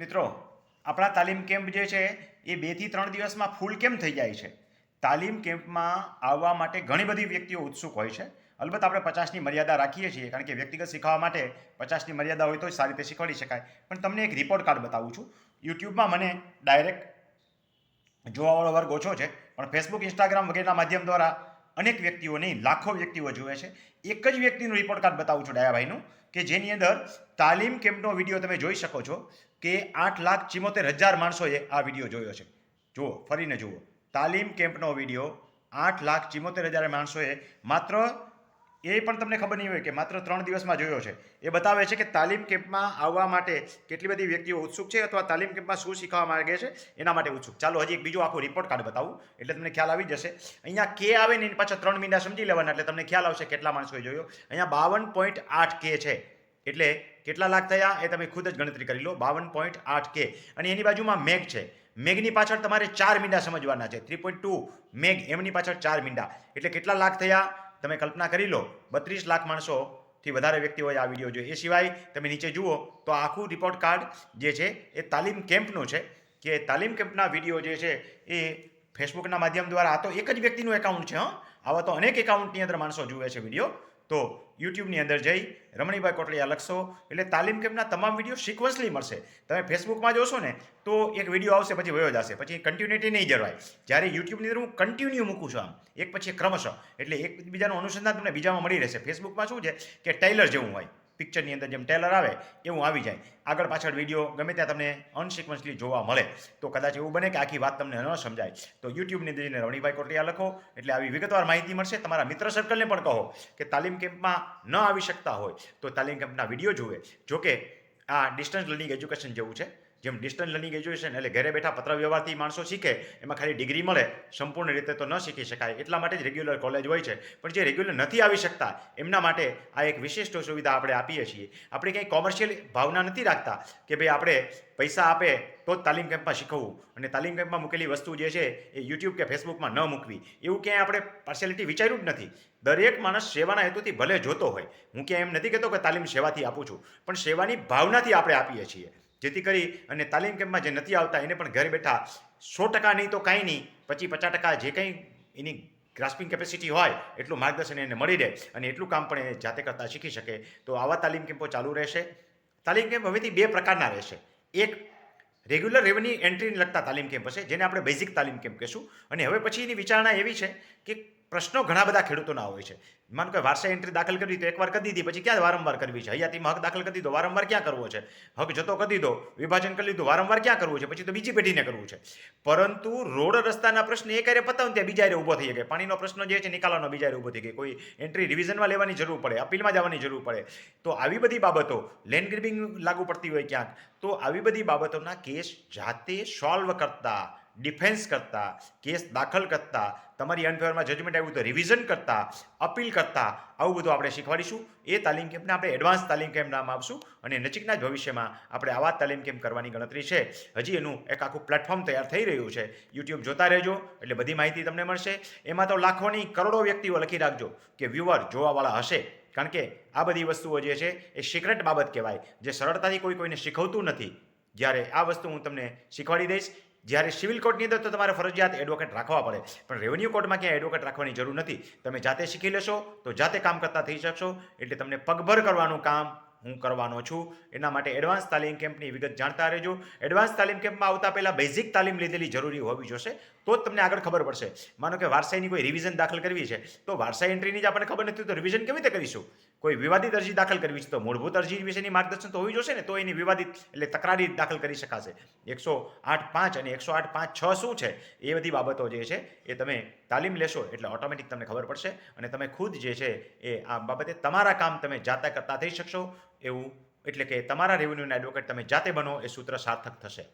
મિત્રો, આપણા તાલીમ કેમ્પ જે છે, એ બેથી ત્રણ દિવસમાં ફૂલ કેમ થઈ જાય છે? તાલીમ કેમ્પમાં આવવા માટે ઘણી બધી વ્યક્તિઓ ઉત્સુક હોય છે. અલબત્ત આપણે પચાસની મર્યાદા રાખીએ છીએ, કારણ કે વ્યક્તિગત શીખવા માટે પચાસની મર્યાદા હોય તો સારી રીતે શીખવાડી શકાય. પણ તમને એક રિપોર્ટ કાર્ડ બતાવું છું. યુટ્યુબમાં મને ડાયરેક્ટ જોવાવાળો વર્ગ ઓછો છે, પણ ફેસબુક ઇન્સ્ટાગ્રામ વગેરેના માધ્યમ દ્વારા અનેક વ્યક્તિઓ નહીં લાખો વ્યક્તિઓ જુએ છે. એક જ વ્યક્તિનું રિપોર્ટ કાર્ડ બતાવું છું ડાયાભાઈનું, કે જેની અંદર તાલીમ કેમ્પનો વીડિયો તમે જોઈ શકો છો કે આઠ લાખ ચિમોતેર હજાર માણસોએ આ વીડિયો જોયો છે. જુઓ, ફરીને જુઓ. તાલીમ કેમ્પનો વીડિયો આઠ લાખ ચિમોતેર હજાર માણસોએ માત્ર એ પણ તમને ખબર નહીં હોય કે માત્ર ત્રણ દિવસમાં જોયો છે. એ બતાવે છે કે તાલીમ કેમ્પમાં આવવા માટે કેટલી બધી વ્યક્તિઓ ઉત્સુક છે અથવા તાલીમ કેમ્પમાં શું શીખવા માંગે છે એના માટે ઉત્સુક. ચાલો હજી એક બીજું આખું રિપોર્ટ કાર્ડ બતાવું, એટલે તમને ખ્યાલ આવી જશે. અહીંયા કે આવે ને એની પાછળ ત્રણ મહિના સમજી લેવાના, એટલે તમને ખ્યાલ આવશે કેટલા માણસોએ જોયો. અહીંયા બાવન પોઈન્ટ આઠ કે છે. એટલે કેટલા લાખ થયા એ તમે ખુદ જ ગણતરી કરી લો. બાવન પોઈન્ટ આઠ કે અને એની બાજુમાં મેઘ છે. મેઘની પાછળ તમારે ચાર મીંડા સમજવાના છે. થ્રી પોઈન્ટ ટુ મેઘ, એમની પાછળ ચાર મીંડા. એટલે કેટલા લાખ થયા? તમે કલ્પના કરી લો, બત્રીસ લાખ માણસોથી વધારે વ્યક્તિઓએ આ વીડિયો જોયો. એ સિવાય તમે નીચે જુઓ, તો આખું રિપોર્ટ કાર્ડ જે છે, એ તાલીમ કેમ્પનું છે. કે તાલીમ કેમ્પના વીડિયો જે છે, એ ફેસબુકના માધ્યમ દ્વારા આ તો એક જ વ્યક્તિનું એકાઉન્ટ છે, હં. આવા તો અનેક એકાઉન્ટની અંદર માણસો જુએ છે વીડિયો. તો યુટ્યુબની અંદર જઈ રમણીભાઈ કોટલિયા લખશો. એટલે તાલીમ કેમ્પના તમામ વીડિયો સિક્વન્સલી મળશે. તમે ફેસબુકમાં જોશો ને, તો એક વીડિયો આવશે, પછી વયો જશે. પછી કન્ટિન્યુટી નહીં જળવાય. જ્યારે યુટ્યુબની અંદર હું કન્ટિન્યુ મૂકું છું આમ. એક પછી ક્રમશઃ. એટલે એકબીજાનું અનુસંધાન તમને બીજામાં મળી રહેશે. ફેસબુકમાં શું છે કે ટેલર જેવું હોય. પિક્ચરની અંદર જેમ ટેલર આવે, એવું આવી જાય. આગળ પાછળ વીડિયો ગમે ત્યાં તમને અનસિક્વન્સલી જોવા મળે, તો કદાચ એવું બને કે આખી વાત તમને ન સમજાય. તો યુટ્યુબની અંદર જઈને રવણીભાઈ કોટલિયા લખો, એટલે આવી વિગતવાર માહિતી મળશે. તમારા મિત્ર સર્કલને પણ કહો કે તાલીમ કેમ્પમાં ન આવી શકતા હોય, તો તાલીમ કેમ્પના વીડિયો જુએ. જોકે આ ડિસ્ટન્સ લર્નિંગ એજ્યુકેશન જેવું છે. જેમ ડિસ્ટન્સ લર્નિંગ એજ્યુકેશન એટલે ઘરે બેઠા પત્ર વ્યવહારથી માણસો શીખે, એમાં ખાલી ડિગ્રી મળે, સંપૂર્ણ રીતે તો ન શીખી શકાય, એટલા માટે જ રેગ્યુલર કોલેજ હોય છે. પણ જે રેગ્યુલર નથી આવી શકતા, એમના માટે આ એક વિશિષ્ટ સુવિધા આપણે આપીએ છીએ. આપણે કંઈ કોમર્શિયલ ભાવના નથી રાખતા કે ભાઈ આપણે પૈસા આપે તો જ તાલીમ કેમ્પમાં શીખવવું. અને તાલીમ કેમ્પમાં મૂકેલી વસ્તુ જે છે એ યુટ્યુબ કે ફેસબુકમાં ન મૂકવી. એવું ક્યાંય આપણે પાર્શિયાલિટી વિચાર્યું જ નથી. દરેક માણસ સેવાના હેતુથી ભલે જોતો હોય. હું ક્યાંય એમ નથી કહેતો કે તાલીમ સેવાથી આપું છું. પણ સેવાની ભાવનાથી આપણે આપીએ છીએ. જેથી કરી અને તાલીમ કેમ્પમાં જે નથી આવતા, એને પણ ઘરે બેઠા સો ટકા નહીં તો કાંઈ નહીં પછી પચાસ ટકા જે કંઈ એની ગ્રાસ્પિંગ કેપેસિટી હોય, એટલું માર્ગદર્શન એને મળી રહે અને એટલું કામ પણ એ જાતે કરતાં શીખી શકે. તો આવા તાલીમ કેમ્પો ચાલુ રહેશે. તાલીમ કેમ્પ હવેથી બે પ્રકારના રહેશે. એક રેગ્યુલર રેવન્યુ એન્ટ્રીને લગતા તાલીમ કેમ્પ હશે, જેને આપણે બેઝિક તાલીમ કેમ્પ કહીશું. અને હવે પછીની વિચારણા એવી છે કે પ્રશ્નો ઘણા બધા ખેડૂતોના હોય છે. માનો કે વારસાઈ એન્ટ્રી દાખલ કરવી તો એકવાર કરી દીધી, પછી ક્યાં વારંવાર કરવી છે? હયાતીમાં હક દાખલ કરી દીધો, વારંવાર ક્યાં કરવો છે? હક જતો કરી દીધો, વિભાજન કરી લીધું, વારંવાર ક્યાં કરવું છે? પછી તો બીજી પેઢીને કરવું છે. પરંતુ રોડ રસ્તાના પ્રશ્ન એક હારે પતાવ ત્યાં બીજા ઊભો થઈ ગયો પાણીનો પ્રશ્ન જે છે નિકાલવાનો બીજા ઊભો થઈ ગયો કોઈ એન્ટ્રી રિવિઝનમાં લેવાની જરૂર પડે, અપીલમાં જવાની જરૂર પડે. તો આવી બધી બાબતો લેન્ડ ગ્રીબિંગ લાગુ પડતી હોય ક્યાંક, તો આવી બધી બાબતોના કેસ જાતે સોલ્વ કરતા ડિફેન્સ કરતા, કેસ દાખલ કરતા, તમારી અનફેવરમાં જજમેન્ટ આવ્યું તો રિવિઝન કરતા, અપીલ કરતા, આવું બધું આપણે શીખવાડીશું. એ તાલીમ કેમ્પને આપણે એડવાન્સ તાલીમ કેમ્પ નામ આપશું અને નજીકના જ ભવિષ્યમાં આપણે આવા તાલીમ કેમ્પ કરવાની ગણતરી છે. હજી એનું એક આખું પ્લેટફોર્મ તૈયાર થઈ રહ્યું છે. યુટ્યુબ જોતા રહેજો, એટલે બધી માહિતી તમને મળશે. એમાં તો લાખોની કરોડો વ્યક્તિઓ લખી રાખજો કે વ્યુઅર જોવાવાળા હશે. કારણ કે આ બધી વસ્તુઓ જે છે એ સિક્રેટ બાબત કહેવાય. જે સરળતાથી કોઈ કોઈને શીખવતું નથી. જ્યારે આ વસ્તુ હું તમને શીખવાડી દઈશ જ્યારે સિવિલ કોર્ટની અંદર તો તમારે ફરજિયાત એડવોકેટ રાખવા પડે. પણ રેવન્યુ કોર્ટમાં ક્યાંય એડવોકેટ રાખવાની જરૂર નથી. તમે જાતે શીખી લેશો, તો જાતે કામ કરતા થઈ શકશો. એટલે તમને પગભર કરવાનું કામ હું કરવાનો છું. એના માટે એડવાન્સ તાલીમ કેમ્પની વિગત જાણતા રહેજો. એડવાન્સ તાલીમ કેમ્પમાં આવતા પહેલાં બેઝિક તાલીમ લીધેલી જરૂરી હોવી જોશે. તો જ તમને આગળ ખબર પડશે. માનો કે વારસાઈની કોઈ રિવિઝન દાખલ કરવી છે, તો વારસાઈ એન્ટ્રીની જ આપણને ખબર નથી તો રિવિઝન કેવી રીતે કરીશું? કોઈ વિવાદિત અરજી દાખલ કરવી છે તો મૂળભૂત અરજી વિશેની માર્ગદર્શન તો હોવી જોશે ને, તો એની વિવાદિત એટલે તકરારી દાખલ કરી શકાશે. એકસો આઠ પાંચ અને એકસો આઠ પાંચ છ શું છે? એ બધી બાબતો જે છે એ તમે તાલીમ લેશો એટલે ઓટોમેટિક તમને ખબર પડશે અને તમે ખુદ જે છે એ આ બાબતે તમારા કામ તમે જાતા કરતા થઈ શકશો. એવું એટલે કે તમારા રેવન્યુના એડવોકેટ તમે જાતે બનો એ સૂત્ર સાર્થક થશે.